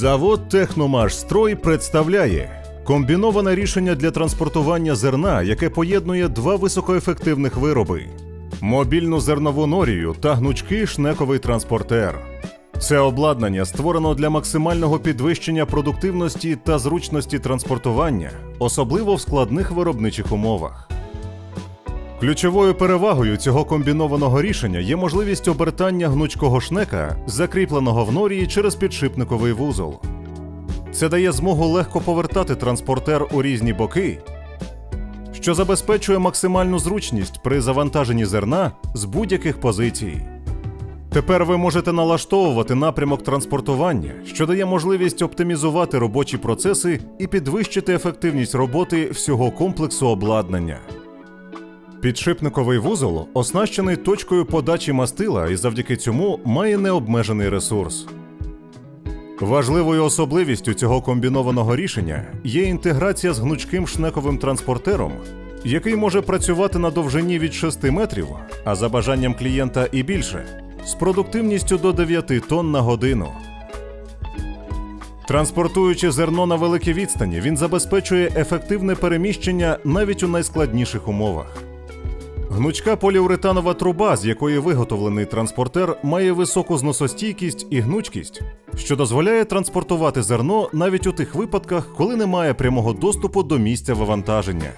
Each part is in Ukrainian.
Завод Техномашстрой представляє комбіноване рішення для транспортування зерна, яке поєднує два високоефективних вироби: мобільну зернову норію та гнучкий шнековий транспортер. Це обладнання створено для максимального підвищення продуктивності та зручності транспортування, особливо в складних виробничих умовах. Ключовою перевагою цього комбінованого рішення є можливість обертання гнучкого шнека, закріпленого в норії через підшипниковий вузол. Це дає змогу легко повертати транспортер у різні боки, що забезпечує максимальну зручність при завантаженні зерна з будь-яких позицій. Тепер ви можете налаштовувати напрямок транспортування, що дає можливість оптимізувати робочі процеси і підвищити ефективність роботи всього комплексу обладнання. Підшипниковий вузол оснащений точкою подачі мастила і завдяки цьому має необмежений ресурс. Важливою особливістю цього комбінованого рішення є інтеграція з гнучким шнековим транспортером, який може працювати на довжині від 6 метрів, а за бажанням клієнта і більше, з продуктивністю до 9 тонн на годину. Транспортуючи зерно на великій відстані, він забезпечує ефективне переміщення навіть у найскладніших умовах. Гнучка поліуретанова труба, з якої виготовлений транспортер, має високу зносостійкість і гнучкість, що дозволяє транспортувати зерно навіть у тих випадках, коли немає прямого доступу до місця вивантаження.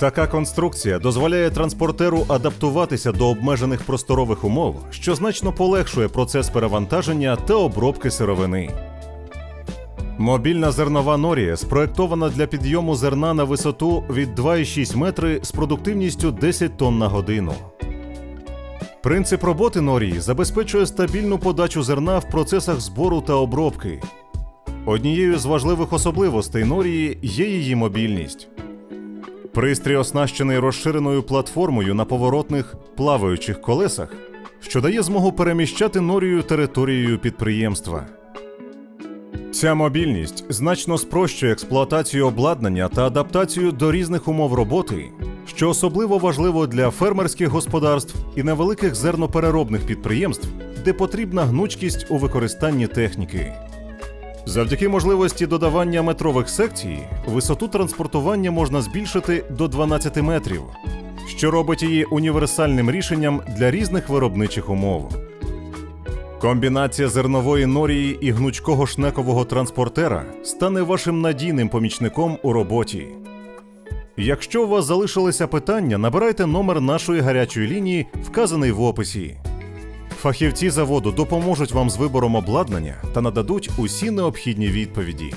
Така конструкція дозволяє транспортеру адаптуватися до обмежених просторових умов, що значно полегшує процес перевантаження та обробки сировини. Мобільна зернова норія спроектована для підйому зерна на висоту від 2,6 метри з продуктивністю 10 тонн на годину. Принцип роботи норії забезпечує стабільну подачу зерна в процесах збору та обробки. Однією з важливих особливостей норії є її мобільність. Пристрій оснащений розширеною платформою на поворотних плаваючих колесах, що дає змогу переміщати норію територією підприємства. Ця мобільність значно спрощує експлуатацію обладнання та адаптацію до різних умов роботи, що особливо важливо для фермерських господарств і невеликих зернопереробних підприємств, де потрібна гнучкість у використанні техніки. Завдяки можливості додавання метрових секцій, висоту транспортування можна збільшити до 12 метрів, що робить її універсальним рішенням для різних виробничих умов. Комбінація зернової норії і гнучкого шнекового транспортера стане вашим надійним помічником у роботі. Якщо у вас залишилися питання, набирайте номер нашої гарячої лінії, вказаний в описі. Фахівці заводу допоможуть вам з вибором обладнання та нададуть усі необхідні відповіді.